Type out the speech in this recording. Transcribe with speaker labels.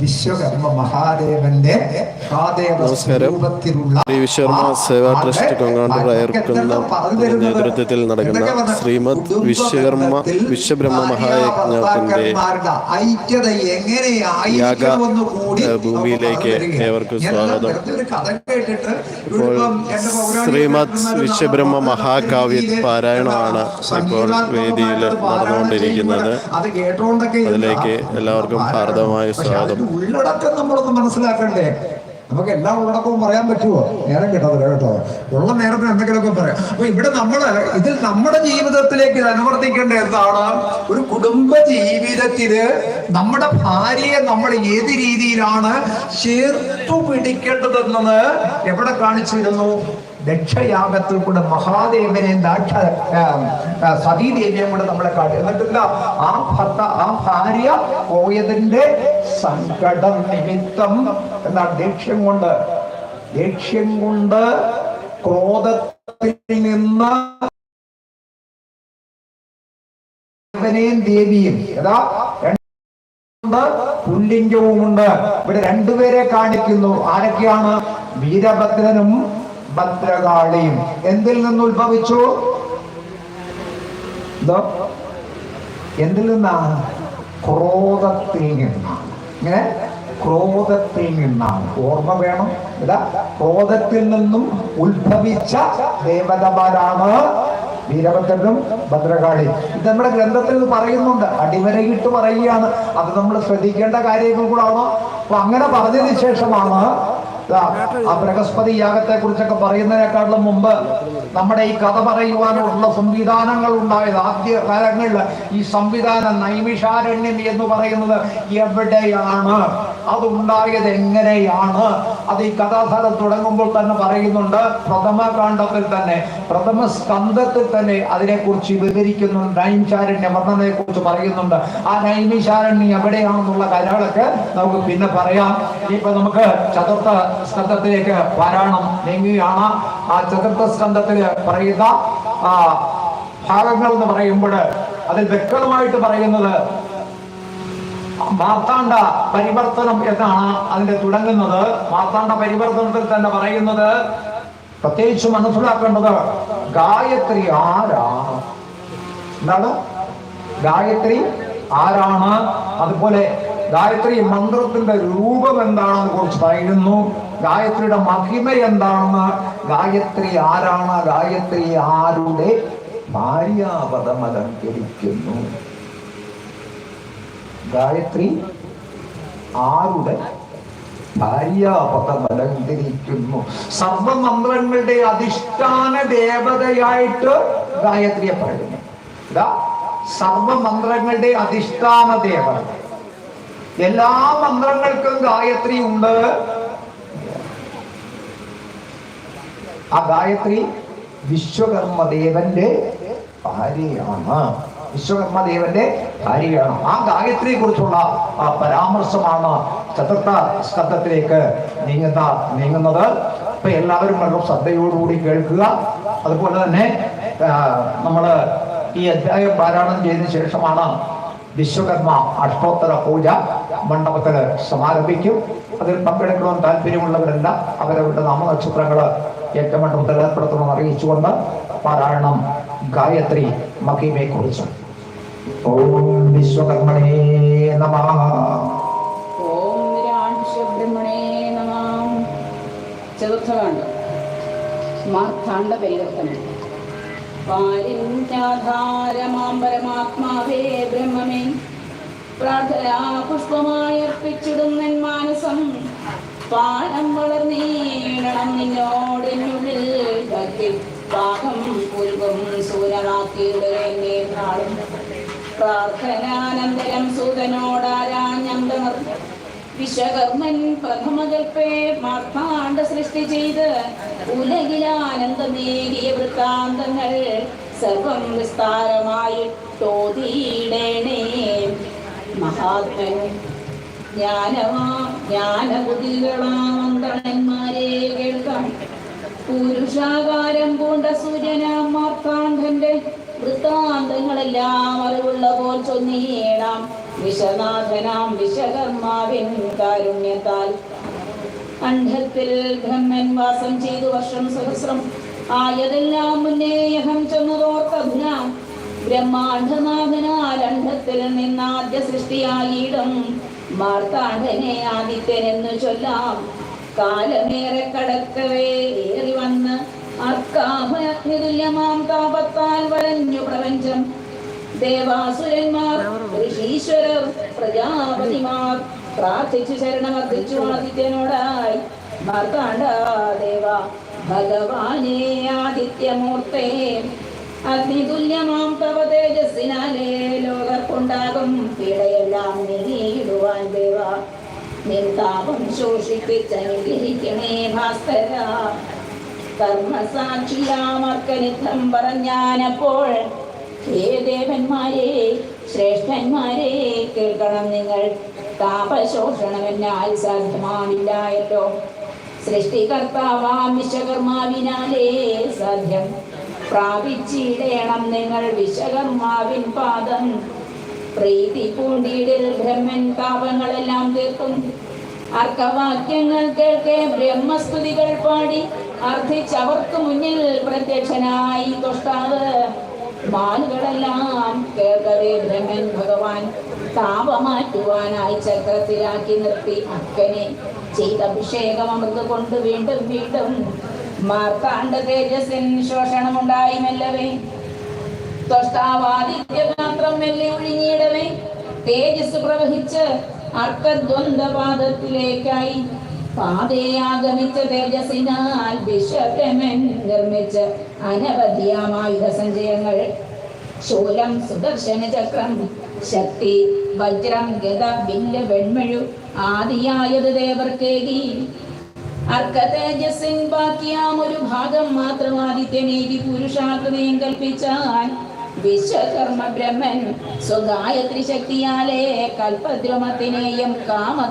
Speaker 1: വിശ്വകർമ്മ മഹാദേവന്റെ
Speaker 2: ശ്രീ വിശ്വകർമ്മ സേവാ ട്രസ്റ്റ്
Speaker 1: ആളുടെ
Speaker 2: കൊങ്ങാണ്ട് പ്രയർക്കുന്ന
Speaker 1: എന്തെല്ലാം
Speaker 2: നേതൃത്വത്തിൽ നടക്കുന്ന? ശ്രീമദ് വിശ്വകർമ്മ വിശ്വബ്രഹ്മ മഹായജ്ഞത്തിന്റെ യാഗ, ഭൂമിയിലേക്ക് ഏവർക്കും സ്വാഗതം. ഇപ്പോൾ ശ്രീമദ് വിശ്വബ്രഹ്മ മഹാകാവ്യ പാരായണമാണ് ഇപ്പോൾ വേദിയിൽ നടന്നുകൊണ്ടിരിക്കുന്നത്. അതിലേക്ക് എല്ലാവർക്കും ഹാർദമായ സ്വാഗതം.
Speaker 1: ഉള്ളടക്കം നമ്മളൊന്ന് മനസ്സിലാക്കണ്ടേ? നമുക്ക് എല്ലാ ഉള്ളടക്കവും പറയാൻ പറ്റുമോ നേരം കേട്ടോ കേട്ടോ. ഉള്ള നേരത്തിന് എന്തെങ്കിലുമൊക്കെ പറയാം. അപ്പൊ ഇവിടെ നമ്മൾ ഇതിൽ നമ്മുടെ ജീവിതത്തിലേക്ക് ഇത് അനുവർത്തിക്കേണ്ട എന്താണ്? ഒരു കുടുംബ ജീവിതത്തിൽ നമ്മുടെ ഭാര്യയെ നമ്മൾ ഏത് രീതിയിലാണ് ചേർത്തു പിടിക്കേണ്ടതെന്നത് എവിടെ കാണിച്ചിരുന്നു ദക്ഷയാഗത്തിൽ കൂടെ മഹാദേവനെ ദാക്ഷ സതീദേവിയെ കൂടെ നമ്മളെ കാട്ടി. എന്നിട്ടില്ല ആ ഭർത്ത ആ ഭാര്യ പോയതിന്റെ സങ്കടം നിമിത്തം എന്നാ ദേഷ്യം കൊണ്ട്? ദേഷ്യം കൊണ്ട് ക്രോധത്തിൽ നിന്ന് ദേവനെയും ദേവിയും ഏതാ? പുല്ലിംഗവുമുണ്ട് ഇവിടെ രണ്ടുപേരെ കാണിക്കുന്നു. ആരൊക്കെയാണ്? വീരഭദ്രനും ഭദ്രകാളിയും എന്തിൽ നിന്ന് ഉത്ഭവിച്ചു? എന്തോ എന്തിൽ നിന്നാണ്? ക്രോധത്തിൽ നിന്നാണ്. ഇങ്ങനെ ക്രോധത്തിൽ നിന്നാണ്. ഓർമ്മ വേണം. ഇതാ ക്രോധത്തിൽ നിന്നും ഉത്ഭവിച്ച ദേവതമാരാണ് വീരഭദ്രനും ഭദ്രകാളി ഇത് നമ്മുടെ ഗ്രന്ഥത്തിൽ പറയുന്നുണ്ട്. അടിവരയിട്ട് പറയുകയാണ്. അത് നമ്മൾ ശ്രദ്ധിക്കേണ്ട കാര്യങ്ങൾ കൂടാണ് അപ്പൊ അങ്ങനെ പറഞ്ഞതിന് ശേഷമാണ് ആ ബൃഹസ്പതി യാഗത്തെ കുറിച്ചൊക്കെ പറയുന്നതിനേക്കാളും മുമ്പ് നമ്മുടെ ഈ കഥ പറയുവാനുള്ള സംവിധാനങ്ങൾ ഉണ്ടായത് ആദ്യ കാലങ്ങളിൽ ഈ സംവിധാനം നൈമിഷാരണ്യം എന്ന് പറയുന്നത് എവിടെയാണ്? അതുണ്ടായത് എങ്ങനെയാണ്? അത് ഈ കഥാധാരം തുടങ്ങുമ്പോൾ തന്നെ പറയുന്നുണ്ട് പ്രഥമ കാണ്ഡത്തിൽ തന്നെ പ്രഥമ സ്കന്ധത്തിൽ തന്നെ അതിനെക്കുറിച്ച് വിവരിക്കുന്നു. നൈമിശാരണ്യ വർണനയെ കുറിച്ച് പറയുന്നുണ്ട്. ആ നൈമിശാരണ്യം എവിടെയാണെന്നുള്ള കാര്യങ്ങളൊക്കെ നമുക്ക് പിന്നെ പറയാം. ഇപ്പൊ നമുക്ക് ചതുർത്ഥ സ്കന്ധത്തിലേക്ക് പാരായണം നീങ്ങുകയാണ്. ആ ചതുർത്ഥ സ്കന്ധത്തിൽ പറയുന്ന ആ ഭാഗങ്ങൾ എന്ന് പറയുമ്പോൾ അതിൽ വ്യക്തമായിട്ട് പറയുന്നത് മാർത്താണ്ഡ പരിവർത്തനം എന്നാണ് അതിന്റെ തുടങ്ങുന്നത്. മാർത്താണ്ഡ പരിവർത്തനത്തിൽ തന്നെ പറയുന്നത് പ്രത്യേകിച്ച് മനസ്സിലാക്കേണ്ടത് ഗായത്രി ആരാണ്? എന്താണ്? ഗായത്രി ആരാണ്? അതുപോലെ ഗായത്രി മന്ത്രത്തിന്റെ രൂപം എന്താണെന്ന് കുറിച്ച് പറയുന്നു. ഗായത്രിയുടെ മഹിമ എന്താണെന്ന്? ഗായത്രി ആരാണ്? ഗായത്രി ആരുടെ ഭാര്യാപദം അലങ്കരിക്കുന്നു. ഗായത്രി ആരുടെ ഭാര്യാപദം അലങ്കരിക്കുന്നു സർവമന്ത്രങ്ങളുടെ അധിഷ്ഠാന ദേവതയായിട്ട് ഗായത്രിയെ പറയുന്നു. സർവമന്ത്രങ്ങളുടെ അധിഷ്ഠാന ദേവത. എല്ലാ മന്ത്രങ്ങൾക്കും ഗായത്രി ഉണ്ട്. ആ ഗായത്രി വിശ്വകർമ്മദേവന്റെ ഭാര്യയാണ്. വിശ്വകർമ്മദേവന്റെ ഭാര്യയാണ്. ആ ഗായത്രിയെ കുറിച്ചുള്ള പരാമർശമാണ് ചതുർത്ഥ സ്കന്ധത്തിലേക്ക് നീങ്ങുന്ന നീങ്ങുന്നത്. ഇപ്പൊ എല്ലാവരും വളരെ ശ്രദ്ധയോടുകൂടി കേൾക്കുക. അതുപോലെ തന്നെ നമ്മൾ ഈ അധ്യായം പാരായണം ചെയ്തതിനു ശേഷമാണ് വിശ്വകർമ്മ അഷ്ടോത്തര പൂജ മണ്ഡപത്തിൽ സമാരംഭിക്കും. അതിൽ പങ്കെടുക്കണമെന്ന് താല്പര്യമുള്ളവരെല്ലാം അവരവരുടെ നാമനക്ഷത്രങ്ങൾ ഏറ്റുമണ്ഡപത്തിൽ ഏർപ്പെടുത്തണമെന്ന് അറിയിച്ചുകൊണ്ട് പാരായണം ഗായത്രി മഹിമയെ കുറിച്ച് ഓം വിശ്വകർമ്മണേ നമ.
Speaker 3: ഓം മാർത്ഥാണ്ഡ പരിവർത്തനം പാരിന്യാധാരമാം പരമാത്മാവേ ബ്രഹ്മമേ. മാനസം. പാലം വളർന്നീടണം ഭക്തി പൂർവം സൂര്യനാക്കിയിടേ നാളും. പ്രാർത്ഥനാനന്തരം സൂതനോടാരാഞ്ഞന്തമർ വിശ്വകർമ്മൻ പ്രഥമകൽപ്പേ മാർത്താണ്ഡ സൃഷ്ടി ചെയ്ത് ഉലകിലാനന്ദമേകിയ വൃത്താന്തങ്ങൾ സർവം വിസ്താരമായി തോതിയിടേണേ മഹാത്മൻ ജ്ഞാനമാ ജ്ഞാനബുദ്ധികളാമന്ത്രന്മാരെ കേൾക്കാം. പുരുഷാകാരം പൂണ്ട സൂര്യനാം മാർത്താണ്ഡന്റെ വൃത്താന്തങ്ങളെല്ലാം അറിവുള്ള പോൽ ചൊന്നീടാം വിശ്വനാഥനാം വിശ്വകർമാവിൻ കാരുണ്യത്താൽ. അണ്ഡത്തിൽ ബ്രഹ്മൻ വാസം ചെയ്തു വർഷം സഹസ്രം. ആയതെല്ലാം മുന്നേ അഹം ചെന്നതോർക്കധുന ബ്രഹ്മാണ്ഡനാഥനാൽ അണ്ഡത്തിൽ നിന്നാദ്യ സൃഷ്ടിയായിടും. മാർത്താണ്ഡനെ ആദിത്യനെന്നു ചൊല്ലാം. കാലമേറെ കടക്കവേ ഏറി വന്ന് അർക്കാഭയതുല്യമാം താപത്താൽ വലഞ്ഞു പ്രപഞ്ചം. ദേവാസുരന്മാർ ഋഷീശ്വരർ പ്രജാപതിമാർ പ്രാർത്ഥിച്ചു ശരണമർദ്ദിച്ചു ആദിത്യനോടായി. ഭർത്താണ്ടേവ ഭഗവാനേ ആദിത്യമൂർത്തേ അഗ്നിതുല്യമാം തവ തേജസ്സിനാലേ ലോകർക്കുണ്ടാകും. പീഡയെല്ലാം നീങ്ങിയിടുവാൻ ദേവ. നിന്താപം ശോഷിപ്പിച്ചനുഗ്രഹിക്കണേ ഭാസ്കര. കർമ്മസാക്ഷിയാമർക്കനിത്തം പറഞ്ഞാനപ്പോൾ ഹേ ദേവന്മാരെ ശ്രേഷ്ഠന്മാരെ കേൾക്കണം നിങ്ങൾ. താപശോഷണമെന്നാൽ സാധ്യമാവില്ലായല്ലോ. സൃഷ്ടികർത്താവാം വിശ്വകർമാവിനാലേ സാധ്യം. പ്രാപിച്ചിടേണം നിങ്ങൾ വിശ്വകർമാവിൻ പാദം. പ്രീതി പൂണ്ടിയിടിൽ ബ്രഹ്മൻ പാപങ്ങളെല്ലാം തീർക്കും. അർക്കവാക്യങ്ങൾ കേൾക്കെ ബ്രഹ്മസ്തുതികൾ പാടി അർത്ഥിച്ചവർക്ക് മുന്നിൽ പ്രത്യക്ഷനായി തൊഷ്ടാവ്. ബാലുകളെല്ലാം കേൾക്കവേ ബ്രഹ്മൻ ഭഗവാൻ. താപമാറ്റുവാനായി ചക്രത്തിലാക്കി നിർത്തി അക്കനെ ചെയ്ത അഭിഷേകം അമൃത് കൊണ്ട് വീണ്ടും വീണ്ടും. മാർത്താണ്ഡ തേജസ്സിൻ ശോഷണമുണ്ടായി മെല്ലവേ. ത്വഷ്ടാവാദിത്യപാത്രം മെല്ലെ ഒഴിഞ്ഞിടവേ തേജസ് പ്രവഹിച്ച് അർക്കദ്വന്ദ്പാദത്തിലേക്കായി പാതേ ആഗമിച്ച തേജസ്സിനാൽ വിശ്വബ്രഹ്മൻ നിർമ്മിച്ച അനവധിയാമായുധ സഞ്ചയങ്ങൾ. ശൂലം സുദർശന ചക്രം ശക്തി വജ്രം ഗത വില്ല് വെൺമഴു ആദിയായത് ദേവർക്കേകി. അർക്കതേജസ്സിൻ ബാക്കിയാം ഒരു ഭാഗം മാത്രം ആദിത്യനേകി പുരുഷാർത്ഥതയും കൽപ്പിച്ചാൽ വിശ്വകർമ്മ ബ്രഹ്മൻ സ്വഗായത്രി ശക്തിയാലേ കൽപദ്രുമത്തിനെയും കാമ